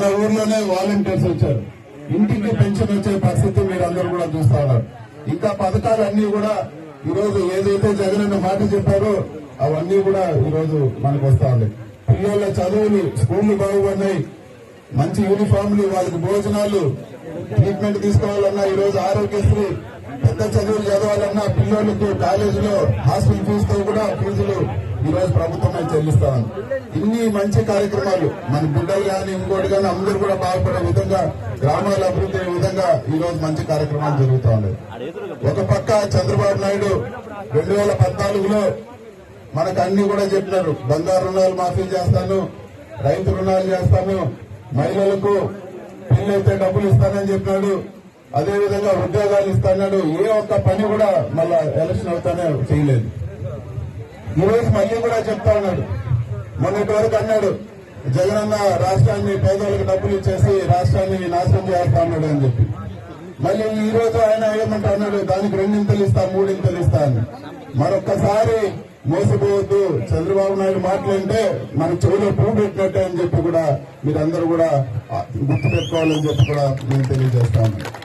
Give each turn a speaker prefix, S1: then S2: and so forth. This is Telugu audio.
S1: మన ఊర్లోనే వాలంటీర్స్ వచ్చారు. ఇంటికి పెన్షన్ వచ్చే పరిస్థితి మీరు అందరూ కూడా చూస్తా ఉన్నారు. ఇంకా పథకాలన్నీ కూడా ఈరోజు ఏదైతే జగన్ అన్న మాట చెప్పారో అవన్నీ కూడా ఈరోజు మనకు వస్తా ఉన్నాయి పిల్లల చదువులు స్కూళ్ళు బాగుపడినాయి. మంచి యూనిఫామ్లు వాళ్ళకి భోజనాలు ట్రీట్మెంట్ తీసుకోవాలన్నా ఈరోజు ఆరోగ్యశ్రీ పెద్ద చదువులు చదవాలన్నా పిల్లలకు కాలేజీలో హాస్టల్ ఫీజుతో కూడా ఫీజులు ఈరోజు ప్రభుత్వమే చెల్లిస్తామని. ఇన్ని మంచి కార్యక్రమాలు. మన బిడ్డలు కానీ ఇంకోటి కానీ అందరూ కూడా బాగుపడే విధంగా గ్రామాల అభివృద్ధి అయ్యే విధంగా ఈరోజు మంచి కార్యక్రమాలు జరుగుతూ ఉన్నాయి. ఒక పక్క చంద్రబాబు నాయుడు రెండు వేల పద్నాలుగులో మనకు అన్ని కూడా చెప్పినారు. బంగారు రుణాలు మాఫీ చేస్తాను రైతు రుణాలు చేస్తాను మహిళలకు పెళ్ళైతే డబ్బులు ఇస్తానని చెప్పినాడు. అదేవిధంగా ఉద్యోగాలు ఇస్తాడు ఏ ఒక్క పని కూడా మళ్ళా ఎలక్షన్ అవుతానే చేయలేదు. ఈరోజు మళ్ళీ కూడా చెప్తా ఉన్నాడు. మొన్నటి వరకు అన్నాడు జగనన్న రాష్ట్రాన్ని పేదలకు డబ్బులు ఇచ్చేసి రాష్ట్రాన్ని నాశనం చేస్తా అన్నాడు అని చెప్పి. మళ్ళీ ఈ రోజు ఆయన ఏమంటా అన్నాడు దానికి రెండింతలు ఇస్తా మూడింతలు ఇస్తా అని. మరొక్కసారి మోసపోవద్దు చంద్రబాబు నాయుడు మాట్లాడితే మన చెవిలో పువ్వు పెట్టినట్టే అని చెప్పి కూడా మీరందరూ కూడా గుర్తు పెట్టుకోవాలని చెప్పి కూడా నేను తెలియజేస్తా ఉన్నాను.